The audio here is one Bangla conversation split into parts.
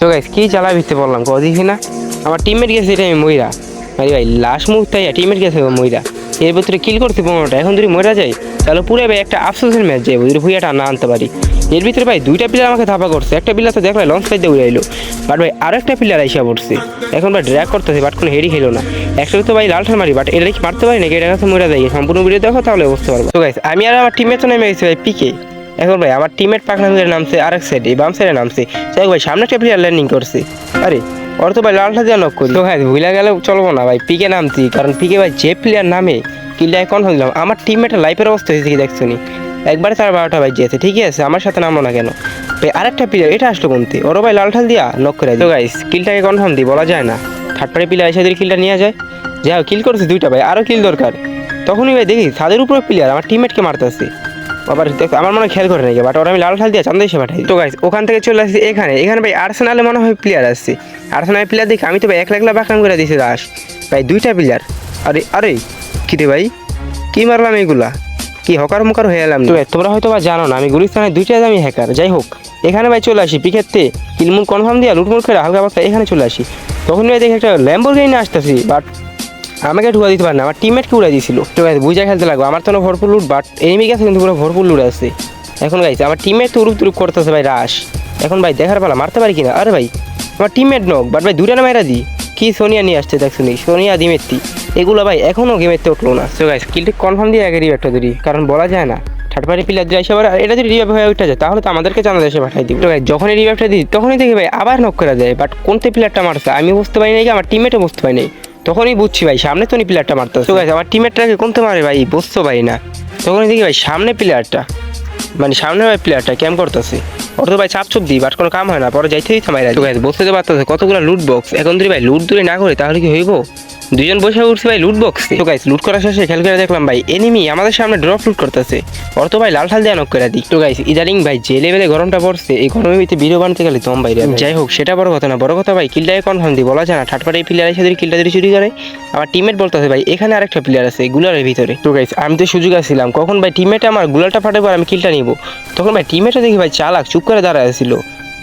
তো গাইস কি চালা ভিত্তি বললাম? কদিকে না। আমার টিমমেট গেছে এটা আমি মইরা আরে ভাই লাস্ট মুহূর্তে টিমমেট গেছে মইরা এর ভিতরে কিল করতে পনেরোটা। এখন যদি মরা যায়, তাহলে পুরো ভাই একটা আফসোসের ম্যাচ যাই যদি ভুইয়াটা না আনতে পারি। এর ভিতরে ভাই, দুইটা প্লেয়ার আমাকে ধাপা করছে। একটা প্লেয়ার তো দেখলাই লঞ্চ পাইতে উড়ে এলো বাট ভাই আরও একটা প্লেয়ার আইসা পড়ছে। এখন ভাই ড্র্যাগ করতেছে বাট কোনো হেডি খেলো না। একটা তো ভাই লালঠার মারি বাট এটা কি মারতে পারি নাকি? এটা কাছে মরে যায় সম্পূর্ণ ভিডিও দেখো, তাহলে বুঝতে পারব। তো গাইস আমি আর আমার টিমমেট তো নেমে গেছি ভাই পিকে এখন ভাই, আমার টিমের পাকনা হয়ে নামছে, আরেক সাইডে বাম সাইডে নামছে। যাই ভাই, সামনে একটা প্লেয়ার ল্যান্ডিং করছে। আরে, ওর তো ভাই লালটা দিয়ে নক করি। তো ভাই, ভুলে গেলে চলবো না ভাই, পিকে নামছি, কারণ পিকে ভাই যে প্লেয়ার নামে কিল্লা কনফার্ম দিলাম। আমার টিমমেটের লাইফের অবস্থা হয়েছে কি দেখছ নি? একবারে তার বারোটা যেতে ঠিকই আছে, আমার সাথে নামো না কেন? ভাই, আরেকটা প্লেয়ার এটা আসলো কোনতে ওরও ভাই লালঠাল দিয়া নক করে তো গাইস কিলটাকে কনফার্ম দিই, বলা যায় না। থার্ড পার্টি প্লেয়ার এসে যদি কিলটা নিয়ে যায়, যাই হোক কিল করেছে দুইটা ভাই, আরও কিল দরকার। তখনই ভাই দেখি, ছাদের উপরে প্লেয়ার আমার টিমমেটকে মারতেছে। আবার দেখো আমার মনে খেয়াল করে নাকি বাট ওরা আমি লাল ঠাল দিয়ে চান্দা এসে পাঠাই। তো গাইস ওখান থেকে চলে আসছি এখানে। এখানে ভাই আর্সেনালে মনে হয় প্লেয়ার আসছে। আর্সেনালের প্লেয়ার দেখি আমি তো ভাই একলা একলা বাকরাম করে দিয়েছি দাস। ভাই দুইটা প্লেয়ার আরে আরে, কি রে ভাই? কি মারলাম এইগুলা কি হকার মুকার হয়ে এলাম তোমরা হয়তো বা জানো না, আমি গুলিস্তানের দুইটা আমি হ্যাকার যাই হোক, এখানে ভাই চলে আসি পিকেতে কিলমুল কনফার্ম দিয়া লুটমুল করে হালকা পাতলা এখানে চলে আসি। তখন ভাই দেখি একটা ল্যাম্বোর্গিনি আসতেছি বাট আমাকে ঢুকা দিতে পারে না, আমার টিমমেটকে উড়াই দিয়েছিল তো গাইজ বুঝা খেলতে লাগবে আমার তো ভরপুর লুট বাট এনিমি গেছে কিন্তু পুরো ভরপুর লুট আছে। এখন গাইছে আমার টিমমেট তো উরুপ তুরুপ করতেছে ভাই রাশ এখন ভাই, দেখার পালা, মারতে পারি কিনা? আরে ভাই, আমার টিমমেট নক বাট ভাই দুটা না মাইরা দি। কি সোনিয়া নিয়ে আসছে দেখছ নি সোনিয়া, দিমেত্তি। এগুলো ভাই এখনও গেমেতে উঠল না। তো গাইজ কিলটি কনফার্ম দিয়ে আগে রিভাইভটা ধরি, কারণ বলা যায় না। থার্ড পার্টি প্লেয়ার দিয়ে এসে আবার এটা যদি রিভাইভ হয়ে উঠে যায়, তাহলে তো আমাদেরকে জানা দেশে পাঠাই দিই ভাই যখনই রিভাইভটা দিই, তখনই দেখি ভাই, আবার নক করা যায় বাট কোনতে প্লেয়ারটা মারছে, আমি বুঝতে পারি নাই, আমার টিমমেটও বুঝতে পারি নাই। তখনই বুঝছি ভাই, সামনে তো নি প্লেয়ারটা মারতে তো গাইস আমার টিমেরটাকে কোনতে মারে ভাই, বুঝতে পারি না। তখনই দেখি ভাই, সামনে প্লেয়ারটা মানে সামনে ভাই প্লেয়ারটা ক্যাম্প করতেছে? তো ভাই চাপ চুপ দিই বাট কোনো কাম হয় না পরে যাইতে দিতে মাইরা তো গাইস বুঝতে তো পারতেছে কতগুলো লুট বক্স এখন যদি ভাই লুট দূরে না করে তাহলে কি হইব? দুজন বসে উঠছে ভাই লুট বক্স তো গাইস লুট করার শেষে খেয়াল করে দেখলাম ভাই এনিমি আমাদের সামনে ড্রপ লুট করতেছে। ওর তো ভাই লাল ঠাল দিয়ে নক করে দিই। তো গাইস ইদারিং ভাই যে লেভেলে গরমটা পড়ছে এই গরমের ভিতরে ভিডিও বানাতে গেলে দম বাইরে যাই হোক সেটা বড় কথা না বড় কথা ভাই কিলটাকে কনফার্ম দিই বলা যায় না। থার্ড পার্টি প্লেয়ার এসে যদি কিলটা যদি চুরি করে আমার টিমমেট বলতেছে ভাই এখানে আরেকটা প্লেয়ার আছে গুলারের ভিতরে। তো গাইস আমি তো সুযোগ আসছিলাম কখন ভাই টিমমেট আমার গুলারটা ফাটাবো আর আমি কিলটা নিব? তখন ভাই টিমমেটটা দেখি ভাই চালাক চুপ করে দাঁড়ায় ছিল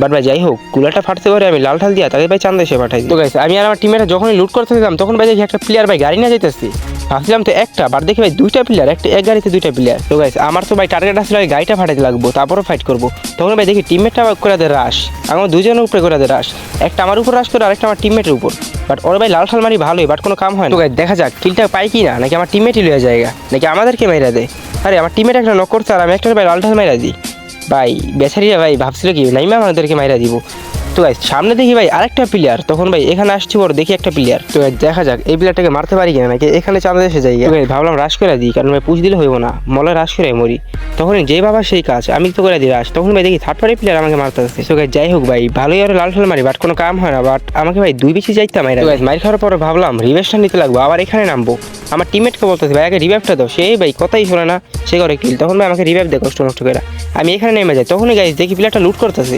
বাট ভাই যাই হোক গুলাটা ফাটতে পারে আমি লাল ঠাল দিয়া তাকে ভাই চান্দা এসে পাঠাই। তো গাইস আমি আর আমার টিমেরা যখনই লুট করতে যেতাম তখন ভাই দেখি একটা প্লেয়ার ভাই গাড়ি নিয়ে যাইতেছি। ভাবছিলাম তো একটা বাট দেখি ভাই দুইটা প্লেয়ার একটা এক গাড়িতে দুইটা প্লেয়ার তো গাইস আমার তো ভাই টার্গেট আসলে ভাই গাড়িটা ফাটাতে লাগবো তারপরও ফাইট করব। তখন ভাই দেখি টিমমেটটা করে দেয় রাশ আমার দুজনের উপরে করে দেয় রাশ একটা আমার উপর রাশ করে আরেকটা আমার টিমমেটের উপর। বাট ওর ভাই লাল ঠাল মারি ভালোই বাট কোনো কাম হয় না। তো দেখা যাক কিলটা পাই কি না নাকি আমার টিমমেটই লয়ে জায়গা নাকি আমাদেরকে মেরা দেয়। আরে আমার টিমমেট একটা নক করছে আর আমি একটা ভাই লাল ঠাল মাইরা দিই। ভাই বেচারিরা ভাই ভাবছিল কি নাইমা আমাদেরকে মাইরা দিব। তো গাইস সামনে দেখি ভাই আরেকটা প্লেয়ার তখন ভাই এখানে আসছি বড় দেখি একটা প্লেয়ার তো দেখা যাক এই প্লেয়ারটাকে মারতে পারি কিনা নাকি এখানে চাঁদা এসে যাই। guys, ভাবলাম রাশ করে দিই কারণ ভাই পুষ দিলে হইব না মলে রাশ করে মরি। তখন যে বাবা সেই কাজ আমি তো করে দিই রাশ তখন ভাই দেখি থার্ড পার্টি প্লেয়ার আমাকে মারতে আসছে। তো guys, যাই হোক ভাই ভালোই আর লাল মারি বাট কোনো কাম হয় না বাট আমাকে ভাই দুই বেশি যাইতাম মাইরা। মাইর খাওয়ার পরে ভাবলাম রিভেস্টটা নিতে লাগবো আবার এখানে নামবো। আমার টিমমেটকে বলতেছে, ভাই, আগে রিভাইভটা দাও। সেই ভাই, কথাই শোনে না। সে করে কিল তখন ভাই আমাকে রিভাইভ দেয় কষ্ট নষ্ট করে। আমি এখানে নেমে যাই। তখনই গাইস দেখি প্লেয়ারটা লুট করতেছে।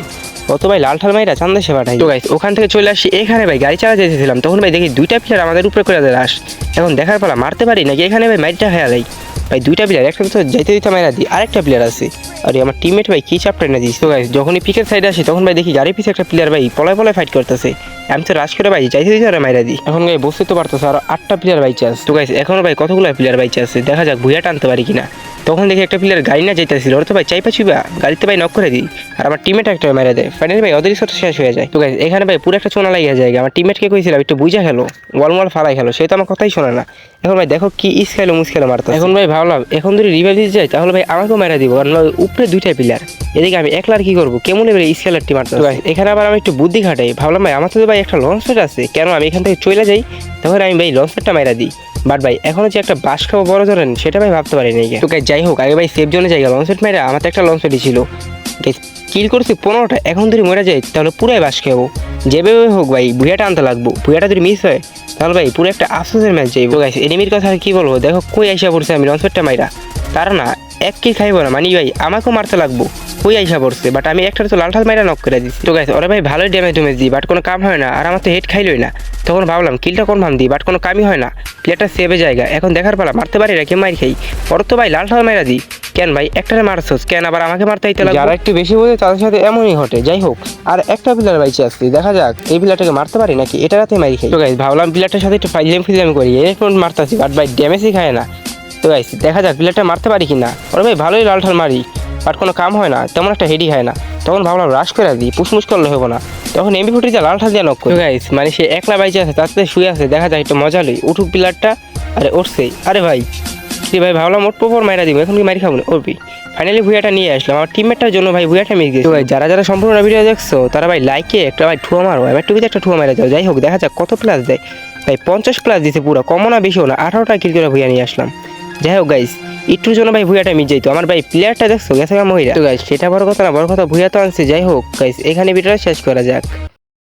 অত ভাই লাল ঠাল মাইরা চান্দা সে পাঠাই তো গাইস ওখান থেকে চলে আসি। এখানে ভাই গাড়ি চালাতে যেতেছিলাম তখন ভাই দেখি দুইটা প্লেয়ার আমাদের উপরে করে দেয় রাস এখন দেখার পালা, মারতে পারি নাকি? এখানে ভাই মাইরটা হয়ে যাই ভাই, দুইটা প্লেয়ার একটা তো যাইতে দিতে মাইরা দিই। আরেকটা প্লেয়ার আছে। আরে, আমার টিমমেট ভাই কি চাপটা না দিস তো গাইস যখনই পিকের সাইডে আসি, তখন ভাই দেখি গাড়ি পিছে একটা প্লেয়ার ভাই পলায় পলায় ফাইট করতেছে। আমি তো রাশ করে ভাই যাইতে দিতে আর মাইরা দি। এখন ভাই বসতে তো পারতো আর আটটা প্লেয়ার বাইচে আছে। তো গাইস এখনও ভাই কতগুলো প্লেয়ার বাইচে আছে? দেখা যাক ভুইয়া টানতে পারি কিনা। তখন দেখি একটা প্লেয়ার গাড়ি না যাইতেছিল। ওর তো ভাই চাই পাচ্ছি বা? গাড়িতে ভাই নক করে দিই। আর আমার টিমেট একটা মেরে দেয়। ফাইনালি ভাই ওদের সাথে শেষ হয়ে যায়। তো গাইস এখানে ভাই পুরো একটা চোনা লাগিয়ে যায়। আমার টিমেটকে কইছিলাম একটু বুঝা খেলো। ওয়াল ওয়াল ফালাই খেলো। সে তো আমার কথাই শোনে না। এখন ভাই দেখো কি ইস খেলো মুস খেলো মারতো এখন ভাই ভাবলাম এখন যদি রিভাইভ দিতে যাই তাহলে ভাই আমাকেও মেরে দিব। কারণ উপরে দুইটা প্লেয়ার এদিকে আমি একলার কি করব? কেমন এবার স্কেলার টি মারতে হবে? এখানে আবার আমি একটু বুদ্ধি খাটাই। ভাবলাম ভাই আমার তো ভাই একটা লঞ্চ আছে। কেন আমি এখান থেকে চলে যাই? তখন আমি ভাই লঞ্চ প্যাডটা মাইরা দিই। বাট ভাই এখনও যে একটা বাস খাব বড় ধরেন সেটা ভাই ভাবতে পারি নাই তো guys, যাই হোক আগে ভাই সেফ জোনে জায়গা লঞ্চ প্যাড মাইরা আমার তো একটা লঞ্চ ছিল। কিল করছি পনেরোটা এখন যদি মরে যায় তাহলে পুরাই বাস খাব। যেভাবে হোক ভাই ভুয়াটা আনতে লাগবো। ভুয়াটা যদি মিস হয় তাহলে ভাই পুরো একটা আফসোসের ম্যাচ যাইবো। গাইস এনিমির কথা আর কি বলব? দেখো কই আইসা পড়ছে আমি লঞ্চ প্যাডটা মাইরা। তারা না এক কি খাইব না। মানি ভাই আমাকেও মারতে লাগবো। কই আইসা পড়ছে? বাট আমি একটা তো লাল ঠাল মাইরা নক করে দিচ্ছি তো গাইস ওরা ভাই ভালোই ড্যামেজ ড্যামেজ দিই বাট কোনো কাম হয় না। আর আমার তো হেড খাইলই না। তখন ভাবলাম কিলটা কোন ভাম দিই? বাট কোনো কামই হয় না। প্লেয়ারটা সেভে জায়গা। এখন দেখার পালা মারতে পারি না কে মার খাই? ওর তো ভাই লাল ঠাল মাইরা দিই। কেন ভাই একটারে মারছস? কেন আবার আমাকে মারতে হইতে লাগবে? যারা একটু বেশি বোঝে তাদের সাথে এমনই ঘটে। যাই হোক আর একটা প্লেয়ার বাইচে আসছি। দেখা যাক এই প্লেয়ারটাকে মারতে পারি নাকি? এটা রাতে মারি খাই। তো গাইস ভাবলাম প্লেয়ারটার সাথে একটু ফাইজলাম ফিজলাম করি। এরকম মারতাছি? বাট ভাই ড্যামেজই খায় না। তো গাইস দেখা যাক প্লেয়ারটা মারতে পারি কি না ওরে ভাই ভালোই লাল ঠাল মারি। বাট কোনো কাম হয় না তেমন একটা হেডি হয় না। তখন ভাবলাম রাশ করে দিই পুষমুস করলে হব না। তখন এমবি ফুটিতে লালঠাল দিয়ে নক করি। গাইস মানে সে একলা বাইচে আছে তার সাথে শুয়ে আছে দেখা যায় একটু মজা লই। উঠুক প্লেয়ারটা আরে উঠছেই আরে ভাই কি ভাই ভাবলাম ওর পর মাইরা দিব এখন কি মারি খাব? না ওরবি ফাইনালি ভুয়াটা নিয়ে আসলাম আমার টিমমেটটার জন্য ভাই ভুয়াটা মিস গেছে। ভাই যারা যারা সম্পূর্ণ ভিডিও দেখছ তারা ভাই লাইকে একটা ভাই ঠুয়া মারো এবার টুপিতে একটা ঠুয়া মারা যাও যাই হোক দেখা যাক কত প্লাস দেয়। ভাই পঞ্চাশ প্লাস দিছে পুরো কমও না বেশিও না আঠারোটা কিল করে ভুয়া নিয়ে আসলাম। যাই হোক গাইস একটুর জন্য ভাই ভুয়াটা মিস যাইতো। আমার ভাই প্লেয়ারটা দেখছ? গেছে মহিলা। তো গাইস সেটা বড় কথা না, বড় কথা ভুয়া তো আনছে। যাই হোক গাইস এখানে ভিডিওটা শেষ করা যাক।